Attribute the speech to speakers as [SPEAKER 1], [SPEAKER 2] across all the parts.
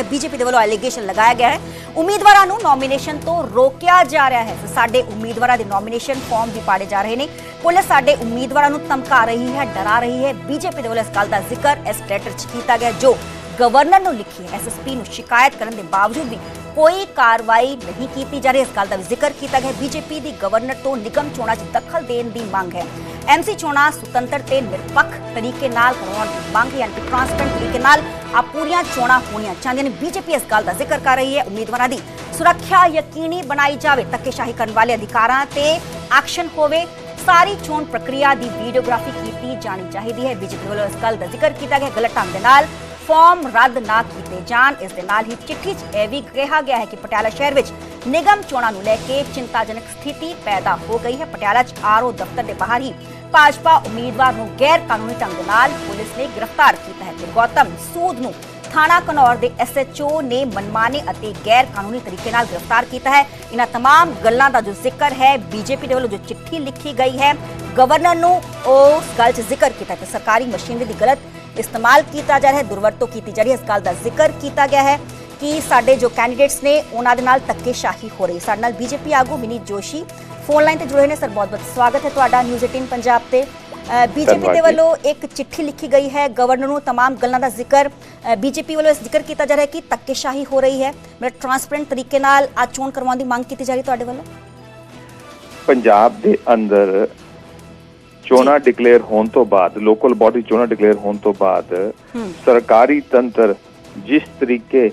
[SPEAKER 1] ਰਿਹਾ ਬੀਜੇਪੀ ਦੇ ਵੱਲੋਂ ਐਲੀਗੇਸ਼ਨ ਲਗਾਇਆ ਗਿਆ ਹੈ। ਉਮੀਦਵਾਰਾਂ ਨੂੰ ਨੋਮੀਨੇਸ਼ਨ ਤੋਂ ਰੋਕਿਆ ਜਾ ਰਿਹਾ ਹੈ। ਸਾਡੇ ਉਮੀਦਵਾਰਾਂ ਦੇ ਨੋਮੀਨੇਸ਼ਨ ਫਾਰਮ ਵੀ ਪਾੜੇ ਜਾ ਰਹੇ ਨੇ। ਪੁਲਿਸ ਸਾਡੇ ਉਮੀਦਵਾਰਾਂ ਨੂੰ ਧਮਕਾ ਰਹੀ ਹੈ, ਡਰਾ ਰਹੀ ਹੈ। ਬੀਜੇਪੀ ਦੇ ਵੱਲੋਂ ਇਸ ਗੱਲ ਦਾ ਜ਼ਿਕਰ ਇਸ ਲੈਟਰ 'ਚ ਕੀਤਾ ਗਿਆ, ਜੋ ਗਵਰਨਰ ਨੂੰ ਲਿਖੀ ਹੈ। ਐਸਐਸਪੀ ਨੂੰ ਸ਼ਿਕਾਇਤ ਕਰਨ ਦੇ ਬਾਵਜੂਦ ਵੀ ਕੋਈ ਕਾਰਵਾਈ ਨਹੀਂ ਕੀਤੀ ਜਾ ਰਹੀ। ਇਸ ਗੱਲ ਦਾ ਵੀ ਜ਼ਿਕਰ ਕੀਤਾ ਗਿਆ। ਬੀਜੇਪੀ ਦੀ ਗਵਰਨਰ ਤੋਂ ਨਿਗਮ ਚੋਣਾਂ 'ਚ ਦਖਲ ਦੇਣ ਦੀ ਮੰਗ ਹੈ। ਐਮਸੀ ਚੋਣਾਂ ਸੁਤੰਤਰ ਤੇ ਨਿਰਪੱਖ ਤਰੀਕੇ ਨਾਲ ਕਰਵਾਉਣ ਦੀ ਮੰਗ, ਯਾਨੀ ਕਿ ਟ੍ਰਾਂਸਪੇਰੈਂਟ ਤਰੀਕੇ ਨਾਲ ਆ ਪੂਰੀਆਂ ਚੋਣਾਂ ਹੋਣੀਆਂ ਚਾਹੀਦੀਆਂ ਨੇ। ਬੀਜੇਪੀ ਇਸ ਗੱਲ ਦਾ ਜ਼ਿਕਰ ਕਰ ਰਹੀ ਹੈ। ਉਮੀਦਵਾਰਾਂ ਦੀ ਸੁਰੱਖਿਆ ਯਕੀਨੀ ਬਣਾਈ ਜਾਵੇ, ਧੱਕੇਸ਼ਾਹੀ ਕਰਨ ਵਾਲੇ ਅਧਿਕਾਰਾਂ ਤੇ ਐਕਸ਼ਨ ਹੋਵੇ, ਸਾਰੀ ਚੋਣ ਪ੍ਰਕਿਰਿਆ ਦੀ ਵੀਡੀਓਗ੍ਰਾਫੀ ਕੀਤੀ ਜਾਣੀ ਚਾਹੀਦੀ ਹੈ। ਬੀਜੇਪੀ ਵੱਲੋਂ ਇਸ ਗੱਲ ਦਾ ਜ਼ਿਕਰ ਕੀਤਾ ਗਿਆ। ਗਲਤ ਢੰਗ ਦੇ ਨਾਲ ਫਾਰਮ ਰੱਦ ਨਾ ਕੀਤੇ ਜਾਣ, ਇਸ ਦੇ ਨਾਲ ਹੀ ਚਿੱਠੀ 'ਚ ਇਹ ਵੀ ਕਿਹਾ ਗਿਆ ਹੈ ਕਿ ਪਟਿਆਲਾ ਸ਼ਹਿਰ ਵਿੱਚ ਨਿਗਮ ਚੋਣਾਂ ਨੂੰ ਲੈ ਕੇ ਚਿੰਤਾਜਨਕ ਸਥਿਤੀ ਪੈਦਾ ਹੋ ਗਈ ਹੈ। ਪਟਿਆਲਾ 'ਚ ਆਰਓ ਦਫ਼ਤਰ ਦੇ ਬਾਹਰ ਹੀ ਭਾਜਪਾ ਉਮੀਦਵਾਰ ਨੂੰ ਗੈਰ ਕਾਨੂੰਨੀ ਢੰਗ ਦੇ ਨਾਲ ਪੁਲਿਸ ਨੇ ਗ੍ਰਿਫਤਾਰ ਕੀਤਾ ਹੈ ਤੇ ਗੌਤਮ ਸੂਦ ਨੂੰ ਥਾਣਾ ਕਨੌਰ ਦੇ ਐਸਐਚਓ ਨੇ ਮਨਮਾਨੇ ਅਤੇ ਗੈਰ ਕਾਨੂੰਨੀ ਤਰੀਕੇ ਨਾਲ ਗ੍ਰਿਫਤਾਰ ਕੀਤਾ ਹੈ ਇਹਨਾਂ तमाम ਗੱਲਾਂ ਦਾ ਜੋ ਜ਼ਿਕਰ ਹੈ ਬੀਜੇਪੀ ਦੇ ਵੱਲੋਂ ਜੋ ਚਿੱਠੀ ਲਿਖੀ ਗਈ ਹੈ ਗਵਰਨਰ ਨੂੰ ਉਸ ਗੱਲ 'ਚ ਜ਼ਿਕਰ ਕੀਤਾ ਕਿ ਸਰਕਾਰੀ ਮਸ਼ੀਨਰੀ ਦੀ ਗਲਤ ਇਸਤੇਮਾਲ ਕੀਤਾ ਜਾ ਰਿਹਾ ਹੈ ਦੁਰਵਰਤੋਂ ਕੀਤੀ ਜਾ ਰਹੀ ਹੈ ਇਸ ਗੱਲ ਦਾ ਜ਼ਿਕਰ ਕੀਤਾ ਗਿਆ ਹੈ ਕਿ ਸਾਡੇ ਜੋ ਕੈਂਡੀਡੇਟਸ ਨੇ ਉਹਨਾਂ ਦੇ ਨਾਲ ਧੱਕੇਸ਼ਾਹੀ ਹੋ ਰਹੀ ਹੈ ਸਾਡੇ ਨਾਲ ਬੀਜੇਪੀ ਆਗੂ ਵਿਨੀਤ ਜੋਸ਼ੀ ਫੋਨ ਲਾਈਨ ਤੇ ਜੁੜੇ ਹੋਏ ਨੇ ਸਰ ਬਹੁਤ ਬਹੁਤ ਸਵਾਗਤ ਹੈ ਤੁਹਾਡਾ ਨਿਊਜ਼ 18 ਪੰਜਾਬ ਤੇ ਬੀਜੇਪੀ
[SPEAKER 2] ਧੰਨਵਾਦ
[SPEAKER 1] ਦੇ
[SPEAKER 2] ਜੀ।
[SPEAKER 1] ਵੱਲੋਂ ਇੱਕ ਚਿੱਠੀ ਲਿਖੀ ਗਈ ਹੈ ਗਵਰਨਰ ਨੂੰ तमाम ਗੱਲਾਂ ਦਾ ਜ਼ਿਕਰ ਬੀਜੇਪੀ ਵੱਲੋਂ ਇਸ ਜ਼ਿਕਰ ਕੀਤਾ ਜਾ ਰਿਹਾ ਹੈ ਕਿ ਧੱਕੇਸ਼ਾਹੀ ਹੋ ਰਹੀ ਹੈ ਮੇਰਾ ਟ੍ਰਾਂਸਪੇਰੈਂਟ ਤਰੀਕੇ ਨਾਲ ਆ ਚੋਣ ਕਰਵਾਉਣ ਦੀ ਮੰਗ ਕੀਤੀ ਜਾ ਰਹੀ ਹੈ ਤੁਹਾਡੇ ਵੱਲੋਂ
[SPEAKER 2] ਪੰਜਾਬ ਦੇ ਅੰਦਰ ਚੋਣਾਂ ਡਿਕਲੇਅਰ ਹੋਣ ਤੋਂ ਬਾਅਦ ਲੋਕਲ ਬਾਡੀ ਚੋਣਾਂ ਡਿਕਲੇਅਰ ਹੋਣ ਤੋਂ ਬਾਅਦ
[SPEAKER 1] ਹੂੰ
[SPEAKER 2] ਸਰਕਾਰੀ ਤੰਤਰ ਜਿਸ ਤਰੀਕੇ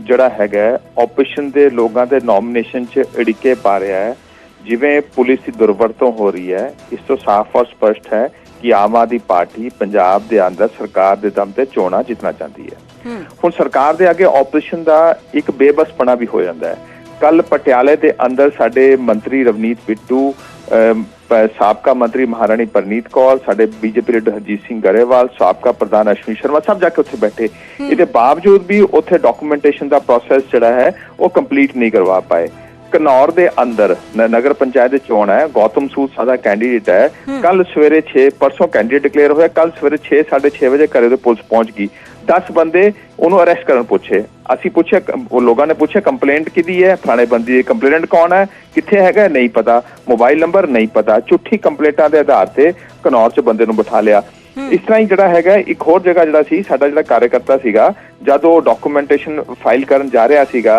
[SPEAKER 2] ਜਿਹੜਾ ਹੈਗਾ ਆਪਰੇਸ਼ਨ ਦੇ ਲੋਕਾਂ ਦੇ ਨੋਮੀਨੇਸ਼ਨ 'ਚ ਅੜਿੱਕੇ ਪਾ ਰਿਹਾ ਹੈ ਜਿਵੇਂ ਪੁਲਿਸ ਦੀ ਦੁਰਵਰਤੋਂ ਹੋ ਰਹੀ ਹੈ ਇਸ ਤੋਂ ਸਾਫ਼ ਔਰ ਸਪਸ਼ਟ ਹੈ ਕਿ ਆਮ ਆਦਮੀ ਪਾਰਟੀ ਪੰਜਾਬ ਦੇ ਅੰਦਰ ਸਰਕਾਰ ਦੇ ਦਮ ਤੇ ਚੋਣਾਂ ਜਿੱਤਣਾ ਚਾਹੁੰਦੀ ਹੈ। ਹੁਣ ਸਰਕਾਰ ਦੇ ਅੱਗੇ ਆਪਰੇਸ਼ਨ ਦਾ ਇੱਕ ਬੇਬਸਪਣਾ ਵੀ ਹੋ ਜਾਂਦਾ ਹੈ। ਕੱਲ ਪਟਿਆਲੇ ਦੇ ਅੰਦਰ ਸਾਡੇ ਮੰਤਰੀ ਰਵਨੀਤ ਬਿੱਟੂ ਸਾਬਕਾ ਮੰਤਰੀ ਮਹਾਰਾਣੀ ਪਰਨੀਤ ਕੌਰ ਸਾਡੇ ਬੀਜੇਪੀ ਲੀਡਰ ਹਰਜੀਤ ਸਿੰਘ ਗਰੇਵਾਲ ਸਾਬਕਾ ਪ੍ਰਧਾਨ ਅਸ਼ਵਨੀ ਸ਼ਰਮਾ ਸਭ ਜਾ ਕੇ ਉੱਥੇ ਬੈਠੇ। ਇਹਦੇ ਬਾਵਜੂਦ ਵੀ ਉੱਥੇ ਡਾਕੂਮੈਂਟੇਸ਼ਨ ਦਾ ਪ੍ਰੋਸੈਸ ਜਿਹੜਾ ਹੈ ਉਹ ਕੰਪਲੀਟ ਨਹੀਂ ਕਰਵਾ ਪਾਏ। ਕਨੌਰ ਦੇ ਅੰਦਰ ਨਗਰ ਪੰਚਾਇਤ ਦੇ ਚੋਣ ਹੈ ਗੌਤਮ ਸੂਦ ਸਾਡਾ ਕੈਂਡੀਡੇਟ ਹੈ। ਕੱਲ ਸਵੇਰੇ 6 ਪਰਸੋਂ ਕੈਂਡੀਡੇਟ ਡਿਕਲੇਅਰ ਹੋਇਆ ਕੱਲ ਸਵੇਰੇ 6 6:30 ਵਜੇ ਘਰੇ ਦੇ ਪੁਲਿਸ ਪਹੁੰਚ ਗਈ। 10 ਬੰਦੇ ਉਹਨੂੰ ਅਰੈਸਟ ਕਰਨ ਪੁੱਛੇ। ਅਸੀਂ ਪੁੱਛਿਆ ਉਹ ਲੋਕਾਂ ਨੇ ਪੁੱਛਿਆ ਕੰਪਲੇਂਟ ਕਿਹਦੀ ਹੈ? ਥਾਣੇ ਬੰਦੀ ਹੈ ਕੰਪਲੇਨੈਂਟ ਕੌਣ ਹੈ? ਕਿੱਥੇ ਹੈਗਾ? ਨਹੀਂ ਪਤਾ। ਮੋਬਾਈਲ ਨੰਬਰ ਨਹੀਂ ਪਤਾ। ਝੂਠੀ ਕੰਪਲੇਂਟਾਂ ਦੇ ਆਧਾਰ ਤੇ ਕਨੌਰ 'ਚ ਬੰਦੇ ਨੂੰ ਬਿਠਾ ਲਿਆ। ਇਸ ਤਰ੍ਹਾਂ ਹੀ ਜਿਹੜਾ ਹੈਗਾ ਇੱਕ ਹੋਰ ਜਗ੍ਹਾ ਜਿਹੜਾ ਸੀ ਸਾਡਾ ਜਿਹੜਾ ਕਾਰਜਕਰਤਾ ਸੀਗਾ ਜਦ ਉਹ ਡਾਕੂਮੈਂਟੇਸ਼ਨ ਫਾਈਲ ਕਰਨ ਜਾ ਰਿਹਾ ਸੀਗਾ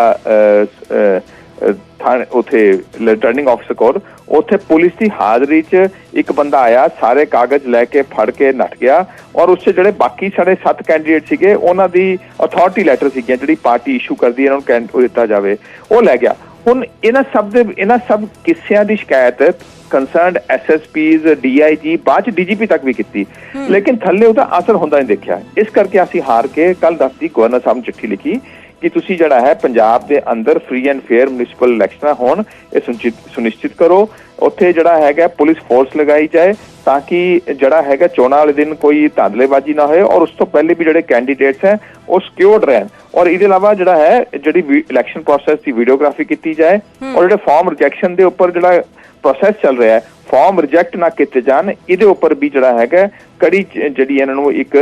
[SPEAKER 2] ਥਾਣੇ ਉਥੇ ਰਿਟਰਨਿੰਗ ਆਫਿਸਰ ਕੋਲ ਉਥੇ ਪੁਲਿਸ ਦੀ ਹਾਜ਼ਰੀ 'ਚ ਇੱਕ ਬੰਦਾ ਆਇਆ ਸਾਰੇ ਕਾਗਜ਼ ਲੈ ਕੇ ਫੜ ਕੇ ਨੱਠ ਗਿਆ ਔਰ ਉਸ 'ਚ ਜਿਹੜੇ ਬਾਕੀ ਸਾਡੇ 7 ਕੈਂਡੀਡੇਟ ਸੀਗੇ ਉਹਨਾਂ ਦੀ ਅਥਾਰਟੀ ਲੈਟਰ ਸੀਗੀਆਂ ਜਿਹੜੀ ਪਾਰਟੀ ਇਸ਼ੂ ਕਰਦੀ ਹੈ ਇਹਨਾਂ ਨੂੰ ਦਿੱਤਾ ਜਾਵੇ ਉਹ ਲੈ ਗਿਆ। ਹੁਣ ਇਹਨਾਂ ਸਭ ਦੇ ਇਹਨਾਂ ਸਭ ਕਿੱਸਿਆਂ ਦੀ ਸ਼ਿਕਾਇਤ ਕੰਸਰਨਡ ਐਸਐਸਪੀਜ਼ ਡੀਆਈਜੀ ਬਾਅਦ ਚ ਡੀਜੀਪੀ ਤੱਕ ਵੀ ਕੀਤੀ। ਲੇਕਿਨ ਥੱਲੇ ਉਹਦਾ ਅਸਰ ਹੁੰਦਾ ਨਹੀਂ ਦੇਖਿਆ। ਇਸ ਕਰਕੇ ਅਸੀਂ ਹਾਰ ਕੇ ਕੱਲ ਦਸਤੀ ਗਵਰਨਰ ਸਾਹਿਬ ਨੂੰ ਚਿੱਠੀ ਲਿਖੀ ਕਿ ਤੁਸੀਂ ਜਿਹੜਾ ਹੈ ਪੰਜਾਬ ਦੇ ਅੰਦਰ ਫ੍ਰੀ ਐਂਡ ਫੇਅਰ ਮਿਊਨਿਸਪਲ ਇਲੈਕਸ਼ਨਾਂ ਹੋਣ, ਇਹ ਸੁਨਿਸ਼ਚਿਤ ਸੁਨਿਸ਼ਚਿਤ ਕਰੋ। ਉੱਥੇ ਜਿਹੜਾ ਹੈਗਾ ਪੁਲਿਸ ਫੋਰਸ ਲਗਾਈ ਜਾਏ ਤਾਂ ਕਿ ਜਿਹੜਾ ਹੈਗਾ ਚੋਣਾਂ ਵਾਲੇ ਦਿਨ ਕੋਈ ਧਾਂਦਲੇਬਾਜ਼ੀ ਨਾ ਹੋਏ ਔਰ ਉਸ ਤੋਂ ਪਹਿਲੇ ਵੀ ਜਿਹੜੇ ਕੈਂਡੀਡੇਟਸ ਹੈ ਉਹ ਸਿਕਿਉਰਡ ਰਹਿਣ। ਔਰ ਇਹਦੇ ਇਲਾਵਾ ਜਿਹੜਾ ਹੈ ਜਿਹੜੀ ਇਲੈਕਸ਼ਨ ਪ੍ਰੋਸੈਸ ਦੀ ਵੀਡੀਓਗ੍ਰਾਫੀ ਕੀਤੀ ਜਾਏ ਔਰ ਜਿਹੜੇ ਫਾਰਮ ਰਿਜੈਕਸ਼ਨ ਦੇ ਉੱਪਰ ਜਿਹੜਾ ਪ੍ਰੋਸੈਸ ਚੱਲ ਰਿਹਾ ਹੈ ਫਾਰਮ ਰਿਜੈਕਟ ਨਾ ਕੀਤੇ ਜਾਣ ਇਹਦੇ ਉੱਪਰ ਵੀ ਜਿਹੜਾ ਹੈਗਾ ਕੜੀ ਜਿਹੜੀ ਇਹਨਾਂ ਨੂੰ ਇੱਕ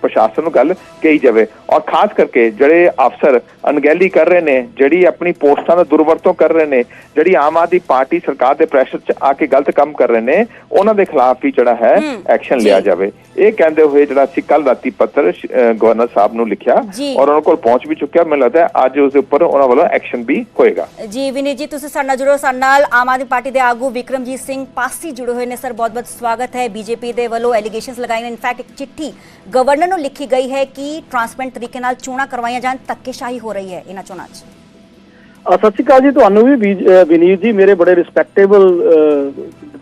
[SPEAKER 2] ਪ੍ਰਸ਼ਾਸਨ ਨੂੰ ਗੱਲ ਕਹੀ ਜਾਵੇ। ਔਰ ਖਾਸ ਕਰਕੇ ਜਿਹੜੇ ਅਫਸਰ ਅਣਗਹਿਲੀ ਕਰ ਰਹੇ ਨੇ ਜਿਹੜੀ ਆਪਣੀ ਪੋਸਟਾਂ ਦਾ ਦੁਰਵਰਤੋਂ ਕਰ ਰਹੇ ਨੇ ਜਿਹੜੀ ਆਮ ਆਦਮੀ ਪਾਰਟੀ ਸਰਕਾਰ ਦੇ ਪ੍ਰੈਸ਼ਰ 'ਚ ਆ ਕੇ ਗਲਤ ਕੰਮ ਕਰ ਰਹੇ ਨੇ ਉਹਨਾਂ ਦੇ ਖਿਲਾਫ ਵੀ ਜਿਹੜਾ ਹੈ ਐਕਸ਼ਨ। ਲਿਆ ਜਾਵੇ। ਇਹ ਕਹਿੰਦੇ ਹੋਏ ਜਿਹੜਾ ਅਸੀਂ ਕੱਲ ਰਾਤੀ ਪੱਤਰ ਗਵਰਨਰ ਸਾਹਿਬ ਨੂੰ ਲਿਖਿਆ। ਔਰ ਉਹਨਾਂ ਕੋਲ ਪਹੁੰਚ ਵੀ ਚੁੱਕਿਆ। ਮੈਨੂੰ ਲੱਗਦਾ ਹੈ ਅੱਜ ਉਸ ਦੇ ਉੱਪਰ ਉਹਨਾਂ ਵੱਲੋਂ ਐਕਸ਼ਨ ਵੀ ਹੋਏਗਾ।
[SPEAKER 1] ਜੀ ਵਿਨੀਤ ਜੀ ਤੁਸੀਂ ਸਾਡੇ ਨਾਲ ਜੁੜੋ ਸਾਡੇ ਨਾਲ ਆਮ ਆਦਮੀ ਪਾਰਟੀ ਦੇ ਆਗੂ ਵਿਕਰਮਜੀਤ ਸਿੰਘ ਪਾਸੀ ਜੁੜੇ ਹੋਏ ਨੇ। ਸਰ ਬਹੁਤ ਬਹੁਤ ਸਵਾਗਤ ਹੈ। ਬੀਜੇਪੀ ਦੇ ਵੱਲੋਂ ਐਲੀਗੇਸ਼ਨਸ ਲਗਾਏ ਨੇ। ਇਨਫੈਕਟ ਇੱਕ ਚਿੱਠੀ ਗਵਰਨਰ ਨੂੰ ਲਿਖੀ ਗਈ ਹੈ ਕਿ ਟ੍ਰਾਂਸਪੇਰੈਂਟ ਤਰੀਕੇ ਨਾਲ ਚੋਣਾਂ ਕਰਵਾਈਆਂ ਜਾਣ ਧੱਕੇਸ਼ਾਹੀ ਹੋ ਰਹੀ ਹੈ ਇਹਨਾਂ ਚੋਣਾਂ 'ਚ।
[SPEAKER 3] ਸਤਿ ਸ਼੍ਰੀ ਅਕਾਲ ਜੀ, ਤੁਹਾਨੂੰ ਵੀ ਵਿਨੀਤ ਜੀ, ਮੇਰੇ ਬੜੇ ਰਿਸਪੈਕਟੇਬਲ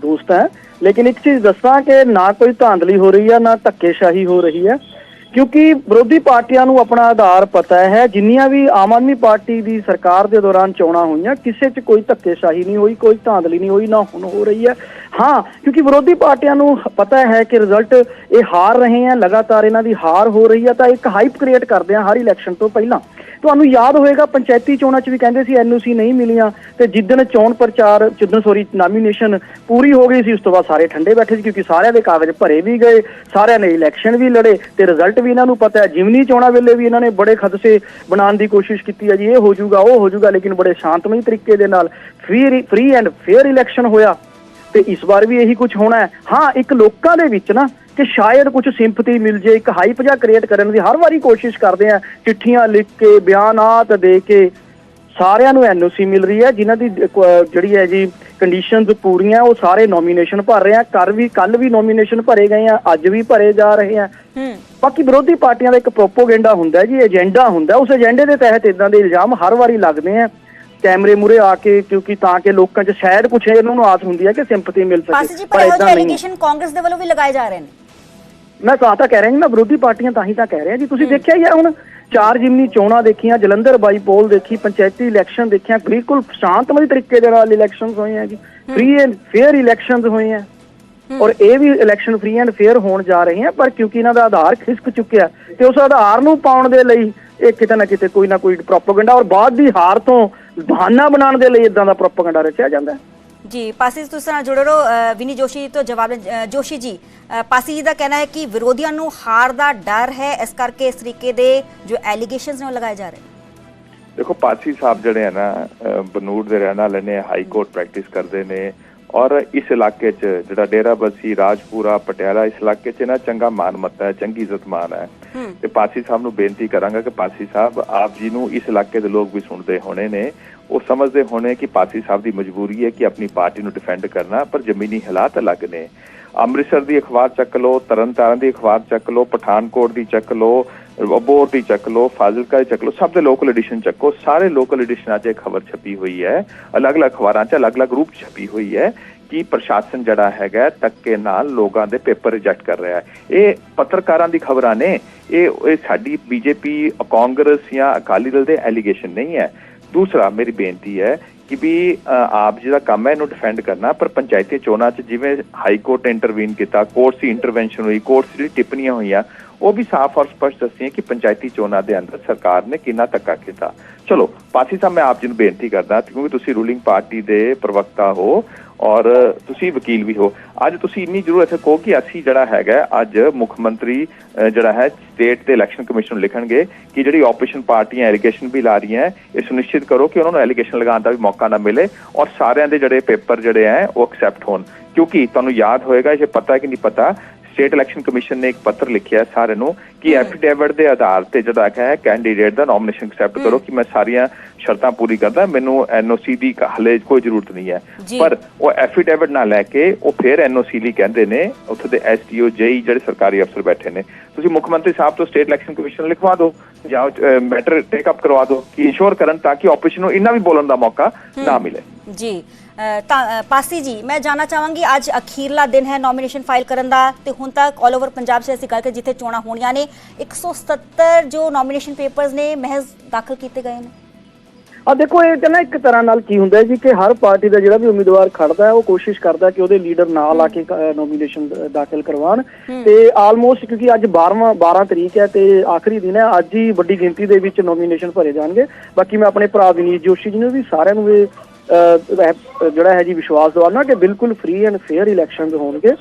[SPEAKER 3] ਦੋਸਤ ਹੈ। ਲੇਕਿਨ ਇੱਕ ਚੀਜ਼ ਦੱਸਾਂ ਕਿ ਨਾ ਕੋਈ ਧਾਂਦਲੀ ਹੋ ਰਹੀ ਹੈ, ਨਾ ਧੱਕੇਸ਼ਾਹੀ ਹੋ ਰਹੀ ਹੈ। ਕਿਉਂਕਿ ਵਿਰੋਧੀ ਪਾਰਟੀਆਂ ਨੂੰ ਆਪਣਾ ਆਧਾਰ ਪਤਾ ਹੈ, ਜਿੰਨੀਆਂ ਵੀ ਆਮ ਆਦਮੀ ਪਾਰਟੀ ਦੀ ਸਰਕਾਰ ਦੇ ਦੌਰਾਨ ਚੋਣਾਂ ਹੋਈਆਂ, ਕਿਸੇ 'ਚ ਕੋਈ ਧੱਕੇਸ਼ਾਹੀ ਨਹੀਂ ਹੋਈ, ਕੋਈ ਧਾਂਦਲੀ ਨਹੀਂ ਹੋਈ, ਨਾ ਹੁਣ ਹੋ ਰਹੀ ਹੈ। ਹਾਂ, ਕਿਉਂਕਿ ਵਿਰੋਧੀ ਪਾਰਟੀਆਂ ਨੂੰ ਪਤਾ ਹੈ ਕਿ ਰਿਜ਼ਲਟ ਇਹ ਹਾਰ ਰਹੇ ਹੈ, ਲਗਾਤਾਰ ਇਹਨਾਂ ਦੀ ਹਾਰ ਹੋ ਰਹੀ ਹੈ, ਤਾਂ ਇੱਕ ਹਾਈਪ ਕ੍ਰੀਏਟ ਕਰਦੇ ਆ ਹਰ ਇਲੈਕਸ਼ਨ ਤੋਂ ਪਹਿਲਾਂ। ਤੁਹਾਨੂੰ ਯਾਦ ਹੋਏਗਾ, ਪੰਚਾਇਤੀ ਚੋਣਾਂ 'ਚ ਵੀ ਕਹਿੰਦੇ ਸੀ ਐਨਓਸੀ ਨਹੀਂ ਮਿਲੀਆਂ, ਤੇ ਜਿੱਦਣ ਚੋਣ ਪ੍ਰਚਾਰ ਜਿੱਦਣ ਸੋਰੀ ਨਾਮੀਨੇਸ਼ਨ ਪੂਰੀ ਹੋ ਗਈ ਸੀ, ਉਸ ਤੋਂ ਬਾਅਦ ਸਾਰੇ ਠੰਡੇ ਬੈਠੇ ਸੀ, ਕਿਉਂਕਿ ਸਾਰਿਆਂ ਦੇ ਕਾਗਜ਼ ਭਰੇ ਵੀ ਗਏ, ਸਾਰਿਆਂ ਨੇ ਇਲੈਕਸ਼ਨ ਵੀ ਲੜੇ, ਤੇ ਰਿਜ਼ਲਟ ਵੀ ਇਹਨਾਂ ਨੂੰ ਪਤਾ ਹੈ। ਜਿਮਨੀ ਚੋਣਾਂ ਵੇਲੇ ਵੀ ਇਹਨਾਂ ਨੇ ਬੜੇ ਖਦਸੇ ਬਣਾਉਣ ਦੀ ਕੋਸ਼ਿਸ਼ ਕੀਤੀ ਹੈ ਜੀ, ਇਹ ਹੋ ਜਾਊਗਾ, ਉਹ ਹੋ ਜਾਊਗਾ, ਲੇਕਿਨ ਬੜੇ ਸ਼ਾਂਤਮਈ ਤਰੀਕੇ ਦੇ ਨਾਲ free free and fair election ਹੋਇਆ। ਤੇ ਇਸ ਵਾਰ ਵੀ ਇਹੀ ਕੁਝ ਹੋਣਾ ਹੈ। ਹਾਂ, ਇੱਕ ਲੋਕਾਂ ਦੇ ਵਿੱਚ ਨਾ ਕਿ ਸ਼ਾਇਦ ਕੁਝ ਸਿੰਪਥੀ ਮਿਲ ਜੇ ਇੱਕ ਹਾਈਪ ਜਿਹਾ ਕ੍ਰੀਏਟ ਕਰਨ ਦੀ ਹਰ ਵਾਰੀ ਕੋਸ਼ਿਸ਼ ਕਰਦੇ ਆ ਚਿੱਠੀਆਂ ਲਿਖ ਕੇ ਬਿਆਨਾਤ ਦੇ ਕੇ ਸਾਰਿਆਂ ਨੂੰ ਐਨਓਸੀ ਮਿਲ ਰਹੀ ਹੈ ਜਿਨ੍ਹਾਂ ਦੀ ਜਿਹੜੀ ਹੈ ਜੀ ਕੰਡੀਸ਼ਨਸ ਪੂਰੀਆਂ ਉਹ ਸਾਰੇ ਨੋਮੀਨੇਸ਼ਨ ਭਰ ਰਹੇ ਆ। ਕਰ ਵੀ ਕੱਲ ਵੀ ਨੋਮੀਨੇਸ਼ਨ ਭਰੇ ਗਏ ਆ ਅੱਜ ਵੀ ਭਰੇ ਜਾ ਰਹੇ ਆ।
[SPEAKER 1] ਹੂੰ।
[SPEAKER 3] ਬਾਕੀ ਵਿਰੋਧੀ ਪਾਰਟੀਆਂ ਦਾ ਇੱਕ ਪ੍ਰੋਪੋਗੈਂਡਾ ਹੁੰਦਾ ਜੀ ਏਜੰਡਾ ਹੁੰਦਾ। ਉਸ ਏਜੰਡੇ ਦੇ ਤਹਿਤ ਇਦਾਂ ਦੇ ਇਲਜ਼ਾਮ ਹਰ ਵਾਰੀ ਲੱਗਦੇ ਆ। ਕੈਮਰੇ ਮੂਰੇ ਆ ਕੇ ਕਿਉਂਕਿ ਤਾਂ ਕਿ ਲੋਕਾਂ 'ਚ ਸ਼ਾਇਦ ਕੁਛ ਇਹਨਾਂ ਨੂੰ ਆਸ ਹੁੰਦੀ ਹੈ ਕਿ ਸਿੰਪਥੀ ਮਿਲ ਸਕੇ
[SPEAKER 1] ਪਰ ਜਿਹੇ
[SPEAKER 3] ਨਹੀਂ।
[SPEAKER 1] ਐਲੀਗੇਸ਼ਨ ਕਾਂਗਰਸ ਦੇ ਵੱਲੋਂ ਵੀ ਲਗਾਏ ਜਾ ਰਹੇ ਨੇ।
[SPEAKER 3] ਮੈਂ ਤਾਂ ਤਾਂ ਕਹਿ ਰਿਹਾ ਜੀ ਮੈਂ ਵਿਰੋਧੀ ਪਾਰਟੀਆਂ ਤਾਂ ਹੀ ਤਾਂ ਕਹਿ ਰਿਹਾ ਜੀ। ਤੁਸੀਂ ਦੇਖਿਆ ਹੀ ਹੈ ਹੁਣ ਚਾਰ ਜਿਮਨੀ ਚੋਣਾਂ ਦੇਖੀਆਂ ਜਲੰਧਰ ਬਾਈ ਪੋਲ ਦੇਖੀ ਪੰਚਾਇਤੀ ਇਲੈਕਸ਼ਨ ਦੇਖਿਆ ਬਿਲਕੁਲ ਸ਼ਾਂਤਮਈ ਤਰੀਕੇ ਦੇ ਨਾਲ ਇਲੈਕਸ਼ਨਸ ਹੋਏ ਆ ਜੀ ਫ੍ਰੀ ਐਂਡ ਫੇਅਰ ਇਲੈਕਸ਼ਨਸ ਹੋਏ ਆ ਔਰ ਇਹ ਵੀ ਇਲੈਕਸ਼ਨ ਫ੍ਰੀ ਐਂਡ ਫੇਅਰ ਹੋਣ ਜਾ ਰਹੇ ਆ ਪਰ ਕਿਉਂਕਿ ਇਹਨਾਂ ਦਾ ਆਧਾਰ ਖਿਸਕ ਚੁੱਕਿਆ ਤੇ ਉਸ ਆਧਾਰ ਨੂੰ ਪਾਉਣ ਦੇ ਲਈ ਇਹ ਕਿਤੇ ਨਾ ਕਿਤੇ ਕੋਈ ਨਾ ਕੋਈ ਪ੍ਰੋਪਗੈਂਡਾ ਔਰ ਬਾਅਦ ਦੀ ਹਾਰ ਤੋਂ ਬਹਾਨਾ ਬਣਾਉਣ ਦੇ ਲਈ ਇਦਾਂ ਦਾ ਪ੍ਰੋਪਗੈਂਡਾ ਰਚਿਆ ਜਾਂਦਾ। ਹੈ
[SPEAKER 1] ਜੀ ਪਾਸੀ ਜੀ ਤੁਸੀਂ ਨਾਲ ਜੁੜੇ ਰਹੋ ਅ, ਵਿਨੀ ਜੋਸ਼ੀ ਤੋਂ ਜਵਾਬ ਜੋਸ਼ੀ ਜੀ ਪਾਸੀ ਜੀ ਦਾ ਕਹਿਣਾ ਹੈ ਕਿ ਵਿਰੋਧੀਆਂ ਨੂੰ ਹਾਰ ਦਾ ਡਰ ਹੈ ਇਸ ਕਰਕੇ ਇਸ ਤਰੀਕੇ ਦੇ ਜੋ ਐਲੀਗੇਸ਼ਨਸ ਨੇ ਉਹ ਲਗਾਏ ਜਾ ਰਹੇ
[SPEAKER 2] ਦੇਖੋ ਪਾਸੀ ਸਾਹਿਬ ਜਿਹੜੇ ਆ ਨਾ ਬਨੂੜ ਦੇ ਰਹਿਣ ਵਾਲੇ ਨੇ ਹਾਈ ਕੋਰਟ ਪ੍ਰੈਕਟਿਸ ਕਰਦੇ ਨੇ ਔਰ ਇਸ ਇਲਾਕੇ 'ਚ ਜਿਹੜਾ ਡੇਰਾ ਬੱਸੀ ਰਾਜਪੁਰਾ ਪਟਿਆਲਾ ਇਸ ਇਲਾਕੇ 'ਚ ਨਾ ਚੰਗਾ ਮਾਨ ਮੱਤਾ ਹੈ ਚੰਗੀ ਇੱਜ਼ਤ ਮਾਨ ਹੂੰ। ਤੇ ਪਾਸੀ ਸਾਹਿਬ ਨੂੰ ਬੇਨਤੀ ਕਰਾਂਗਾ ਕਿ ਪਾਸੀ ਸਾਹਿਬ ਆਪ ਜੀ ਨੂੰ ਇਸ ਇਲਾਕੇ ਦੇ ਲੋਕ ਵੀ ਸੁਣਦੇ ਹੋਣੇ ਨੇ। ਉਹ ਸਮਝਦੇ ਹੋਣੇ ਕਿ ਪਾਸੀ ਸਾਹਿਬ ਦੀ ਮਜਬੂਰੀ ਹੈ ਕਿ ਆਪਣੀ ਪਾਰਟੀ ਨੂੰ ਡਿਫੈਂਡ ਕਰਨਾ, ਪਰ ਜ਼ਮੀਨੀ ਹਾਲਾਤ ਅਲੱਗ ਨੇ। ਅੰਮ੍ਰਿਤਸਰ ਦੀ ਅਖਬਾਰ ਚੱਕ ਲਓ, ਤਰਨਤਾਰਨ ਦੀ ਅਖਬਾਰ ਚੱਕ ਲਓ, ਪਠਾਨਕੋਟ ਦੀ ਚੱਕ ਲਓ, ਅਬੋਹਰ ਦੀ ਚੱਕ ਲਓ, ਫਾਜ਼ਿਲਕਾ ਦੀ ਚੱਕ ਲਓ, ਸਭ ਦੇ ਲੋਕਲ ਐਡੀਸ਼ਨ ਚੱਕੋ। ਸਾਰੇ ਲੋਕਲ ਐਡੀਸ਼ਨਾਂ 'ਚ ਇਹ ਖਬਰ ਛਪੀ ਹੋਈ ਹੈ। ਅਲੱਗ-ਅਲੱਗ ਅਖਬਾਰਾਂ 'ਚ ਅਲੱਗ-ਅਲੱਗ ਰੂਪ ਛਪੀ ਹੋਈ ਹੈ। ਕਿ ਪ੍ਰਸ਼ਾਸਨ ਜਿਹੜਾ ਹੈਗਾ ਧੱਕੇ ਨਾਲ ਲੋਕਾਂ ਦੇ ਪੇਪਰ ਰਿਜੈਕਟ ਕਰ ਰਿਹਾ ਹੈ। ਇਹ ਪੱਤਰਕਾਰਾਂ ਦੀ ਖਬਰਾਂ ਨੇ। ਇਹ ਇਹ ਸਾਡੀ ਬੀਜੇਪੀ ਕਾਂਗਰਸ ਜਾਂ ਅਕਾਲੀ ਦਲ ਦੇ ਐਲੀਗੇਸ਼ਨ ਨਹੀਂ ਹੈ। ਦੂਸਰਾ ਮੇਰੀ ਬੇਨਤੀ ਹੈ ਕਿ ਵੀ ਅ, ਆਪ ਜੀ ਦਾ ਕੰਮ ਹੈ ਇਹਨੂੰ ਡਿਫੈਂਡ ਕਰਨਾ। ਪਰ ਪੰਚਾਇਤੀ ਚੋਣਾਂ 'ਚ ਜਿਵੇਂ ਹਾਈ ਕੋਰਟ ਨੇ ਇੰਟਰਵੀਨ ਕੀਤਾ ਕੋਰਟ ਦੀ ਇੰਟਰਵੈਂਸ਼ਨ ਹੋਈ ਕੋਰਟ ਦੀ ਟਿੱਪਣੀਆਂ ਹੋਈਆਂ ਉਹ ਵੀ ਸਾਫ਼ ਔਰ ਸਪਸ਼ਟ ਦੱਸੀਆਂ ਕਿ ਪੰਚਾਇਤੀ ਚੋਣਾਂ ਦੇ ਅੰਦਰ ਸਰਕਾਰ ਨੇ ਕਿੰਨਾ ਧੱਕਾ ਕੀਤਾ। ਚਲੋ ਪਾਸੀ ਸਾਹਿਬ ਮੈਂ ਆਪ ਜੀ ਨੂੰ ਬੇਨਤੀ ਕਰਦਾ ਕਿਉਂਕਿ ਤੁਸੀਂ ਰੂਲਿੰਗ ਪਾਰਟੀ ਦੇ ਪ੍ਰਵਕਤਾ ਹੋ ਔਰ ਤੁਸੀਂ ਵਕੀਲ ਵੀ ਹੋ। ਅੱਜ ਤੁਸੀਂ ਇੰਨੀ ਜ਼ਰੂਰ ਇੱਥੇ ਕਹੋ ਕਿ ਅਸੀਂ ਜਿਹੜਾ ਹੈਗਾ ਅੱਜ ਮੁੱਖ ਮੰਤਰੀ ਅ, ਜਿਹੜਾ ਹੈ ਸਟੇਟ ਦੇ ਇਲੈਕਸ਼ਨ ਕਮਿਸ਼ਨ ਨੂੰ ਲਿਖਣਗੇ ਕਿ ਜਿਹੜੀ ਆਪੋਜੀਸ਼ਨ ਪਾਰਟੀਆਂ ਐਲੀਗੇਸ਼ਨ ਵੀ ਲਾ ਰਹੀਆਂ ਇਹ ਸੁਨਿਸ਼ਚਿਤ ਕਰੋ ਕਿ ਉਹਨਾਂ ਨੂੰ ਐਲੀਗੇਸ਼ਨ ਲਗਾਉਣ ਦਾ ਵੀ ਮੌਕਾ ਨਾ ਮਿਲੇ ਔਰ ਸਾਰਿਆਂ ਦੇ ਜਿਹੜੇ ਪੇਪਰ ਜਿਹੜੇ ਹੈ ਉਹ ਐਕਸੈਪਟ ਹੋਣ। ਕਿਉਂਕਿ ਤੁਹਾਨੂੰ ਯਾਦ ਹੋਏਗਾ ਇਹ ਪਤਾ ਕਿ ਨਹੀਂ ਪਤਾ ਸਟੇਟ ਇਲੈਕਸ਼ਨ ਕਮਿਸ਼ਨ ਨੇ ਇੱਕ ਪੱਤਰ ਲਿਖਿਆ ਸਾਰਿਆਂ ਨੂੰ ਕਿ ਐਫੀਡੇਵਿਟ ਦੇ ਆਧਾਰ ਤੇ ਜਿਹੜਾ ਹੈ ਕੈਂਡੀਡੇਟ ਦਾ ਨੋਮੀਨੇਸ਼ਨ ਐਕਸੈਪਟ ਕਰੋ ਕਿ ਮੈਂ ਸਾਰੀਆਂ ਸ਼ਰਤਾਂ ਪੂਰੀ ਕਰਦਾ ਮੈਨੂੰ ਐਨਓਸੀ ਦੀ ਹਲੇ ਕੋਈ ਜ਼ਰੂਰਤ ਨਹੀਂ ਹੈ।
[SPEAKER 1] ਜੀ।
[SPEAKER 2] ਪਰ ਉਹ ਐਫੀਡੇਵਿਟ ਨਾ ਲੈ ਕੇ ਉਹ ਫਿਰ ਐਨਓਸੀ ਲਈ ਕਹਿੰਦੇ ਨੇ ਉੱਥੇ ਦੇ ਐਸਟੀਓ ਜੇਈ ਜਿਹੜੇ ਸਰਕਾਰੀ ਅਫਸਰ ਬੈਠੇ ਨੇ। ਤੁਸੀਂ ਮੁੱਖ ਮੰਤਰੀ ਸਾਹਿਬ ਤੋਂ ਸਟੇਟ ਇਲੈਕਸ਼ਨ ਕਮਿਸ਼ਨ ਲਿਖਵਾ ਦਿਓ ਜਾਂ ਮੈਟਰ ਟੇਕ ਅਪ ਕਰਵਾ ਦਿਓ ਕਿ ਇੰਸ਼ੋਰ ਕਰਨ ਤਾਂ ਕਿ ਆਪੋਜੀਸ਼ਨ ਨੂੰ ਇੰਨਾ ਵੀ ਬੋਲਣ ਦਾ ਮੌਕਾ ਨਾ ਮਿਲੇ।
[SPEAKER 1] ਜੀ। ਪਾਸੀ ਜੀ ਮੈਂ ਜਾਨਣਾ ਚਾਹਾਂਗੀ ਅੱਜ ਅਖੀਰਲਾ ਦਿਨ ਹੈ ਨੋਮੀਨੇਸ਼ਨ ਫਾਈਲ ਕਰਨ ਦਾ ਤੇ ਹੁਣ ਤੱਕ 올 ਓਵਰ ਪੰਜਾਬ 'ਚ ਅਸੀਂ ਗੱਲ ਕਰ ਜਿੱਥੇ ਚੋਣਾਂ ਹੋਣੀਆਂ ਨੇ 177 ਜੋ ਨੋਮੀਨੇਸ਼ਨ ਪੇਪਰਸ ਨੇ ਮਹਿਜ਼ ਦਾਖਲ ਕੀਤੇ ਗਏ ਨੇ।
[SPEAKER 3] ਆ ਦੇਖੋ ਇਹ ਤਾਂ ਨਾ ਇੱਕ ਤਰ੍ਹਾਂ ਨਾਲ ਕੀ ਹੁੰਦਾ ਹੈ ਜੀ ਕਿ ਹਰ ਪਾਰਟੀ ਦਾ ਜਿਹੜਾ ਵੀ ਉਮੀਦਵਾਰ ਖੜਦਾ ਹੈ ਉਹ ਕੋਸ਼ਿਸ਼ ਕਰਦਾ ਕਿ ਉਹਦੇ ਲੀਡਰ ਨਾਲ ਆ ਕੇ ਨੋਮੀਨੇਸ਼ਨ ਦਾਖਲ ਕਰਵਾਉਣ। ਤੇ ਆਲਮੋਸਟ ਕਿਉਂਕਿ ਅੱਜ 12ਵਾਂ 12 ਤਰੀਕ ਹੈ ਤੇ ਆਖਰੀ ਦਿਨ ਹੈ ਅੱਜ ਹੀ ਵੱਡੀ ਗਿਣਤੀ ਦੇ ਵਿੱਚ ਨੋਮੀਨੇਸ਼ਨ ਭਰੇ ਜਾਣਗੇ। ਬਾਕੀ ਮੈਂ ਆਪਣੇ ਭਰਾ ਵਿਨੀਤ ਜੋਸ਼ੀ ਜੀ ਨੂੰ ਵੀ ਸਾਰਿਆਂ ਨੂੰ ਇਹ, ਜਿਹੜਾ ਹੈ ਜੀ ਵਿਸ਼ਵਾਸ ਦਿਵਾਉਣਾ ਕਿ ਬਿਲਕੁਲ ਫ੍ਰੀ ਐਂਡ ਫੇਅਰ ਇਲੈਕਸ਼ਨਸ ਹੋਣਗੇ।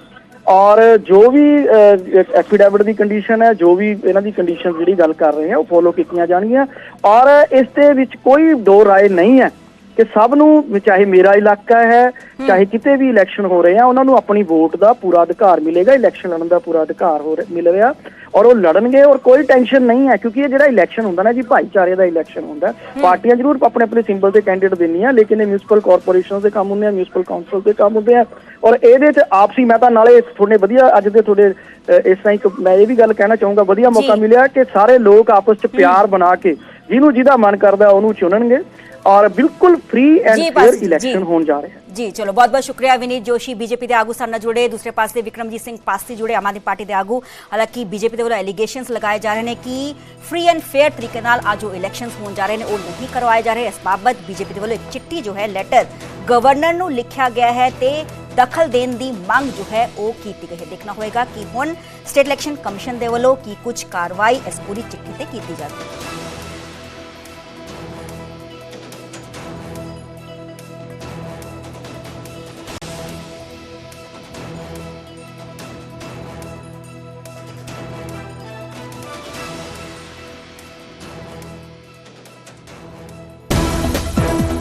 [SPEAKER 3] ਔਰ ਜੋ ਵੀ ਐਫੀਡੇਵਿਟ ਦੀ ਕੰਡੀਸ਼ਨ ਹੈ, ਜੋ ਵੀ ਇਹਨਾਂ ਦੀ ਕੰਡੀਸ਼ਨ ਜਿਹੜੀ ਗੱਲ ਕਰ ਰਹੇ ਹਾਂ ਉਹ ਫੋਲੋ ਕੀਤੀਆਂ ਜਾਣਗੀਆਂ। ਔਰ ਇਸ ਦੇ ਵਿੱਚ ਕੋਈ ਦੋ ਰਾਏ ਨਹੀਂ ਹੈ। ਕਿ ਸਭ ਨੂੰ ਚਾਹੇ ਮੇਰਾ ਇਲਾਕਾ ਹੈ ਚਾਹੇ ਕਿਤੇ ਵੀ ਇਲੈਕਸ਼ਨ ਹੋ ਰਹੇ ਆ ਉਹਨਾਂ ਨੂੰ ਆਪਣੀ ਵੋਟ ਦਾ ਪੂਰਾ ਅਧਿਕਾਰ ਮਿਲੇਗਾ ਇਲੈਕਸ਼ਨ ਲੜਨ ਦਾ ਪੂਰਾ ਅਧਿਕਾਰ ਹੋ ਮਿਲ ਰਿਹਾ ਔਰ ਉਹ ਲੜਨਗੇ ਔਰ ਕੋਈ ਟੈਨਸ਼ਨ ਨਹੀਂ ਹੈ ਕਿਉਂਕਿ ਇਹ ਜਿਹੜਾ ਇਲੈਕਸ਼ਨ ਹੁੰਦਾ ਨਾ ਜੀ ਭਾਈਚਾਰੇ ਦਾ ਇਲੈਕਸ਼ਨ ਹੁੰਦਾ। ਪਾਰਟੀਆਂ ਜ਼ਰੂਰ ਆਪਣੇ ਆਪਣੇ ਸਿੰਬਲ ਤੇ ਕੈਂਡੀਡੇਟ ਦਿੰਦੀਆਂ ਲੇਕਿਨ ਇਹ ਮਿਊਨਿਸਪਲ ਕਾਰਪੋਰੇਸ਼ਨ ਦੇ ਕੰਮ ਹੁੰਦੇ ਆ ਮਿਊਨਿਸਪਲ ਕਾਉਂਸਲ ਦੇ ਕੰਮ ਹੁੰਦੇ ਆ ਔਰ ਇਹਦੇ ਚ ਆਪਸੀ ਮੈਂ ਤਾਂ ਨਾਲੇ ਤੁਹਾਡੇ ਵਧੀਆ ਅੱਜ ਦੇ ਤੁਹਾਡੇ ਇਸ ਤਰ੍ਹਾਂ ਇੱਕ ਮੈਂ ਇਹ ਵੀ ਗੱਲ ਕਹਿਣਾ ਚਾਹੂੰਗਾ ਵਧੀਆ ਮੌਕਾ। ਮਿਲਿਆ ਕਿ ਸਾਰੇ ਲੋਕ ਆਪਸ ਚ ਪਿਆਰ ਬਣਾ ਕੇ ਜਿਹਨੂੰ ਜਿਹਦਾ ਮਨ ਕਰਦਾ ਉਹਨੂੰ ਚੁਣਨਗੇ ਔਰ ਬਿਲਕੁਲ ਫ੍ਰੀ ਐਂਡ ਫੇਅਰ। ਇਲੈਕਸ਼ਨ ਹੋਣ ਜਾ ਰਿਹਾ ਹੈ।
[SPEAKER 1] ਜੀ ਚਲੋ ਬਹੁਤ ਬਹੁਤ ਸ਼ੁਕਰੀਆ ਵਿਨੀਤ ਜੋਸ਼ੀ ਬੀਜੇਪੀ ਦੇ ਆਗੂ ਨਾਲ ਜੁੜੇ ਦੂਸਰੇ ਪਾਸੇ ਵਿਕਰਮਜੀਤ ਸਿੰਘ ਪਾਸੀ ਜੁੜੇ ਆਮ ਆਦਮੀ ਪਾਰਟੀ ਦੇ ਆਗੂ। ਹਾਲਾਂਕਿ ਬੀਜੇਪੀ ਦੇ ਵੱਲੋਂ ਐਲੀਗੇਸ਼ਨਸ ਲਗਾਏ ਜਾ ਰਹੇ ਨੇ ਕਿ ਫ੍ਰੀ ਐਂਡ ਫੇਅਰ ਤਰੀਕੇ ਨਾਲ ਅੱਜ ਜੋ ਇਲੈਕਸ਼ਨਸ ਹੋਣ ਜਾ ਰਹੇ ਨੇ ਉਹ ਨਹੀਂ ਕਰਵਾਏ ਜਾ ਰਹੇ। ਇਸ ਬਾਬਤ ਬੀਜੇਪੀ ਦੇ ਵੱਲੋਂ ਇੱਕ ਚਿੱਠੀ ਜੋ ਹੈ ਲੈਟਰ ਗਵਰਨਰ ਨੂੰ ਲਿਖਿਆ ਗਿਆ ਹੈ ਤੇ ਦਖਲ ਦੇਣ ਦੀ ਮੰਗ ਜੋ ਹੈ ਉਹ ਕੀਤੀ ਗਈ ਹੈ। ਦੇਖਣਾ ਹੋਏਗਾ ਕਿ ਹੁਣ ਸਟੇਟ ਇਲੈਕਸ਼ਨ ਕਮਿਸ਼ਨ ਦੇ ਵੱਲੋਂ ਕੀ ਕੁਝ ਕਾਰਵਾਈ ਇਸ ਪੂਰੀ ਚਿੱਠੀ ਤੇ ਕੀਤੀ ਜਾਂਦੀ ਹੈ।